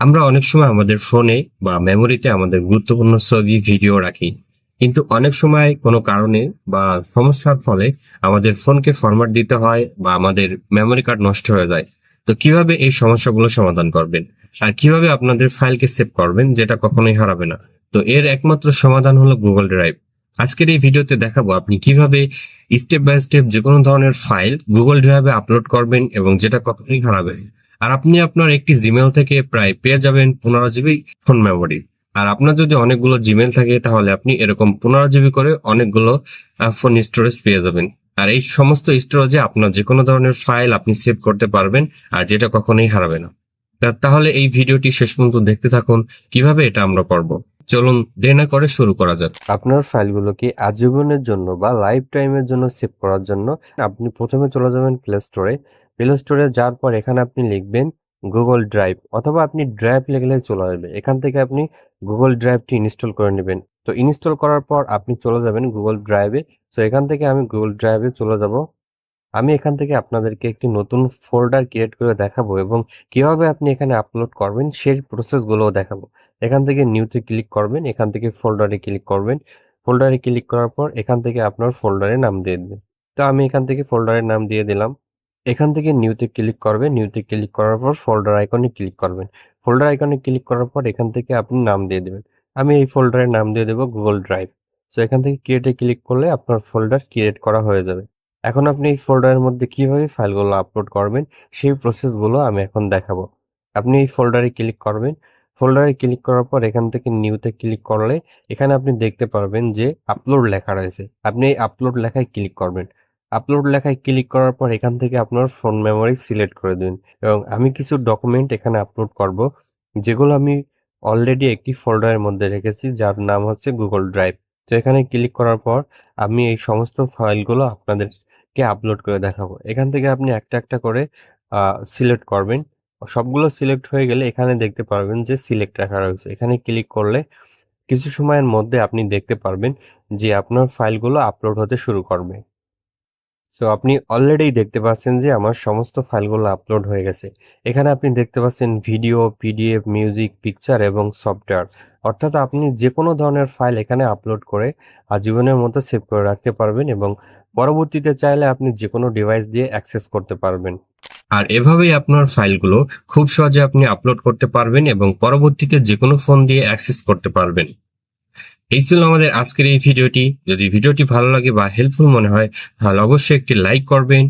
আমরা অনেক সময় আমাদের ফোনে বা মেমোরিতে আমাদের গুরুত্বপূর্ণ ছবি ভিডিও রাখি। কিন্তু অনেক সময় কোনো কারণে বা সমস্যার ফলে আমাদের ফোনকে ফরম্যাট দিতে হয় বা আমাদের মেমোরি কার্ড নষ্ট হয়ে যায়। তো কীভাবে এই সমস্যাগুলো সমাধান করবেন? আর কীভাবে আপনাদের ফাইলকে সেভ করবেন যেটা কখনোই হারাবে না? তো এর একমাত্র সমাধান হলো গুগল ড্রাইভ আজকের এই ভিডিওতে দেখাবো আপনি কীভাবে স্টেপ বাই স্টেপ যে কোনো ধরনের ফাইল গুগল ড্রাইভে আপলোড করবেন এবং যেটা কখনোই হারাবে। আর আপনি আপনার একটি জিমেল থেকে প্রায় পেয়ে যাবেন পনেরো জিবি ফোন মেমোরি আর আপনার যদি অনেকগুলো জিমেল থাকে, তাহলে আপনি এরকম পনেরো জিবি করে অনেকগুলো ফোন স্টোরেজ পেয়ে যাবেন। আর এই সমস্ত স্টোরেজে আপনার যে কোনো ধরনের ফাইল আপনি সেভ করতে পারবেন, আর যেটা কখনোই হারাবে না। তাহলে এই ভিডিওটি শেষ পর্যন্ত দেখতে থাকুন। কীভাবে এটা আমরা করব? চলুন দেরি না করে শুরু করা যাক। আপনার ফাইলগুলোকে আজীবনের জন্য বা লাইফ টাইমের জন্য সেভ করার জন্য আপনি প্রথমে চলে যাবেন প্লে স্টোরে প্লে স্টোরে যাওয়ার পর এখানে আপনি লিখবেন গুগল ড্রাইভ অথবা আপনি ড্রাইভ লিখলে চলে আসবে। এখান থেকে আপনি গুগল ড্রাইভটি ইনস্টল করে নেবেন। তো ইনস্টল করার পর আপনি চলে যাবেন গুগল ড্রাইভে তো এখান থেকে আমি গুগল ড্রাইভে চলে যাব। আমি এখান থেকে আপনাদেরকে একটি নতুন ফোল্ডার ক্রিয়েট করে দেখাবো এবং কীভাবে আপনি এখানে আপলোড করবেন সেই প্রসেসগুলোও দেখাবো। এখান থেকে নিউতে ক্লিক করবেন, এখান থেকে ফোল্ডারে ক্লিক করবেন। ফোল্ডারে ক্লিক করার পর এখান থেকে আপনার ফোল্ডারে নাম দিয়ে দেবেন। তো আমি এখান থেকে ফোল্ডারের নাম দিয়ে দিলাম। এখান থেকে নিউতে ক্লিক করবেন নিউতে ক্লিক করার পর ফোল্ডার আইকনে ক্লিক করবেন। ফোল্ডার আইকনে ক্লিক করার পর এখান থেকে আপনি নাম দিয়ে দেবেন। আমি এই ফোল্ডারের নাম দিয়ে দেবো গুগল ড্রাইভ সো এখান থেকে ক্রিয়েটে ক্লিক করলে আপনার ফোল্ডার ক্রিয়েট করা হয়ে যাবে। এখন আপনি এই ফোল্ডারের মধ্যে কীভাবে ফাইলগুলো আপলোড করবেন, সেই প্রসেসগুলো আমি এখন দেখাবো। আপনি এই ফোল্ডারে ক্লিক করবেন। ফোল্ডারে ক্লিক করার পর এখান থেকে নিউতে ক্লিক করলে এখানে আপনি দেখতে পারবেন যে আপলোড লেখা রয়েছে। আপনি এই আপলোড লেখায় ক্লিক করবেন। আপলোড লেখায় ক্লিক করার পর এখান থেকে আপনার ফোন মেমোরি সিলেক্ট করে দিন এবং আমি কিছু ডকুমেন্ট এখানে আপলোড করব, যেগুলো আমি অলরেডি একটি ফোল্ডারের মধ্যে রেখেছি, যার নাম হচ্ছে গুগল ড্রাইভ তো এখানে ক্লিক করার পর আমি এই সমস্ত ফাইলগুলো আপনাদেরকে আপলোড করে দেখাবো। এখান থেকে আপনি একটা একটা করে সিলেক্ট করবেন। সবগুলো সিলেক্ট হয়ে গেলে এখানে দেখতে পারবেন যে সিলেক্ট রাখা রয়েছে। এখানে ক্লিক করলে কিছু সময়ের মধ্যে আপনি দেখতে পারবেন যে আপনার ফাইলগুলো আপলোড হতে শুরু করবে। সো আপনি অলরেডি দেখতে পাচ্ছেন যে আমার সমস্ত ফাইলগুলো আপলোড হয়ে গেছে। এখানে আপনি দেখতে পাচ্ছেন ভিডিও পিডিএফ মিউজিক পিকচার এবং সফটওয়্যার অর্থাৎ আপনি যে কোনো ধরনের ফাইল এখানে আপলোড করে আজীবনের মতো সেভ করে রাখতে পারবেন এবং পরবর্তীতে চাইলে আপনি যে কোনো ডিভাইস দিয়ে অ্যাক্সেস করতে পারবেন। আর এভাবেই আপনার ফাইলগুলো খুব সহজে আপনি আপলোড করতে পারবেন এবং পরবর্তীতে যে কোনো ফোন দিয়ে অ্যাক্সেস করতে পারবেন। এই ছিল আমাদের আজকের এই ভিডিওটি। যদি ভিডিওটি ভালো লাগে বা হেল্পফুল মনে হয়, তাহলে অবশ্যই একটি লাইক করবেন।